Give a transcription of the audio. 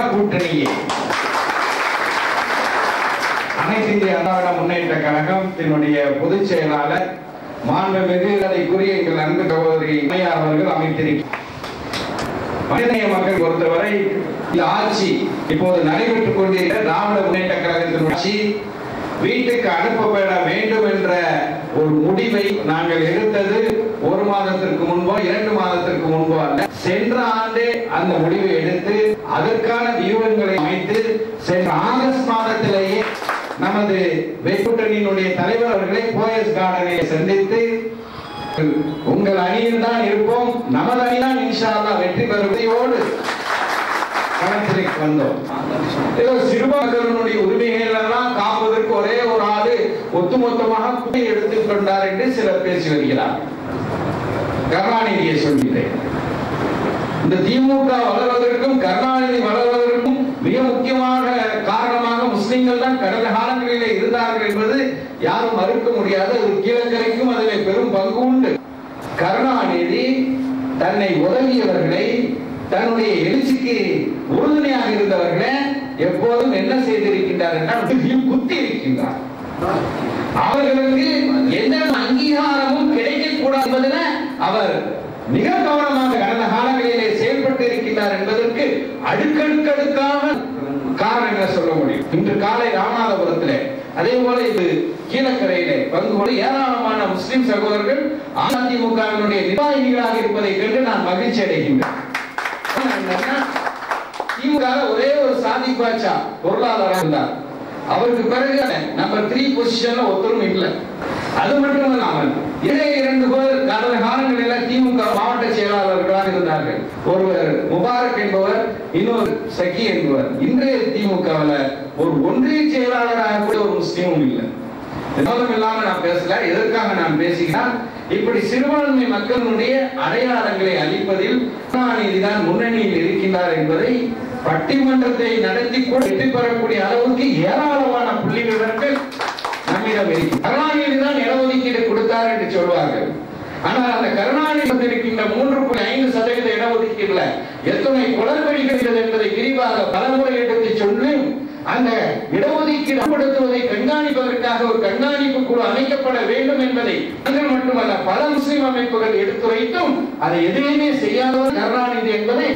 கூட்டணியே. அனைத்து இந்திய அண்ணாவிட முன்னேற்ற கழகத்தினுடைய பொதுச் செயலாளர் மாண்புமிகு அதைக்குரிய எங்கள் அன்பு சகோதரி அம்மையார் அவர்கள் அமைத்திருக்கிறார். மனிதநேய மக்கள் பொறுத்தவரை இந்த ஆட்சி இப்போது நடைபெற்றுக் கொண்டிருக்கிற திராவிட முன்னேற்ற கழகத்தின் ஆட்சி வீட்டுக்கு அனுப்பப்பட வேண்டும் ஒரு முடிவை நாங்கள் எடுத்தது ஒரு மாதத்திற்கு முன்போ இரண்டு மாதத்திற்கு முன்போ அல்ல. சென்ற ஆண்டே அந்த முடிவை எடுத்து அதற்கான வியூகங்களை அமைத்து சென்ற ஆகஸ்ட் மாதத்திலேயே நமது வெக்கூட்டணியினுடைய தலைவர் அவர்களை போயஸ் கார்டனை சந்தித்து உங்கள் அணியில் தான் இருப்போம் நமது அணி தான் இன்ஷா வெற்றி பெறுவதையோடு களத்திற்கு வந்தோம். ஏதோ ஒட்டுமொத்தமாக குடி எடுத்துக் கொண்டார் என்று சிலர் பேசி வருகிறார். கருணாநிதியை சொல்கிறேன். இந்த திமுக வளர்வதற்கும் கருணாநிதி வளர்வதற்கும் மிக முக்கியமான காரணமாக முஸ்லிம்கள் தான் கடந்த காலங்களிலே இருந்தார்கள் என்பது யாரும் மறுக்க முடியாது ஒரு கீழக்கரைக்கும் அதில் பெரும் பங்கு உண்டு. கருணாநிதி தன்னை உதவியவர்களை தன்னுடைய எழுச்சிக்கு உறுதுணையாக இருந்தவர்களை எப்போதும் என்ன செய்திருக்கின்றார் என்றால் குத்தி இருக்கின்றார் அவர்களுக்கு எந்த அங்கீகாரமும் கிடைக்கக்கூடாது என்பதில் அவர் மிக கவனமாக கடந்த காலங்களிலே செயல்பட்டு இருக்கின்றார் என்பதற்கு அடுக்கடுக்கடுக்காக காரணங்களை சொல்ல முடியும். இன்று காலை ராமநாதபுரத்திலே அதே போல இது கீழக்கரையிலே பங்கு கொண்டு ஏராளமான முஸ்லிம் சகோதரர்கள் அதிமுகவினுடைய நிர்வாகிகளாக இருப்பதை கண்டு நான் மகிழ்ச்சி அடைகின்றேன். திமுக ஒரே ஒரு சாதி பாட்சா பொருளாதாரம் இருந்தார் அவருக்கு பிறகு நம்பர் த்ரீ பொசிஷன்ல ஒருத்தரும் இல்லை. அது மட்டும் இல்லாமல் இதே இரண்டு பேர் கடந்த காலங்களில் திமுக மாவட்ட செயலாளர்களாக இருந்தார்கள். ஒருவர் முபாரக் என்பவர் இன்னொரு சகி என்பவர். இன்றைய திமுகவில் ஒரு ஒன்றிய செயலாளராக கூட ஒரு முஸ்லீமும் இல்லை. வினோதம் இல்லாம நான் பேசல. எதற்காக நான் பேசுகிறேன்? இப்படி சிறுபான்மை மக்களுடைய அடையாளங்களை அளிப்பதில் கருணாநிதி தான் முன்னணியில் இருக்கின்றார் என்பதை பட்டிமன்றத்தை நடத்தி கூட வெற்றி பெறக்கூடிய அளவுக்கு ஏராளமான புள்ளி நம்மிடம் இருக்கு. கருணாநிதி தான் இடஒதுக்கீடு கொடுத்தார் என்று சொல்வார்கள். ஆனால் அந்த கருணாநிதி இருக்கின்ற மூன்று புள்ளி ஐந்து சதவீத இடஒதுக்கீடுல எத்தனை குளறுபடிகள் என்பதை விரிவாக பலமுறை எடுத்து சொல்லி அந்த இடஒதுக்கீடு அமல்படுத்துவதை கண்காணிப்பதற்காக ஒரு கண்காணிப்பு குழு அமைக்கப்பட வேண்டும் என்பதை மட்டுமல்ல பல முஸ்லிம் அமைப்புகள் எடுத்துரைத்தும் அதை எதையுமே செய்யாதவர் கருணாநிதி என்பதை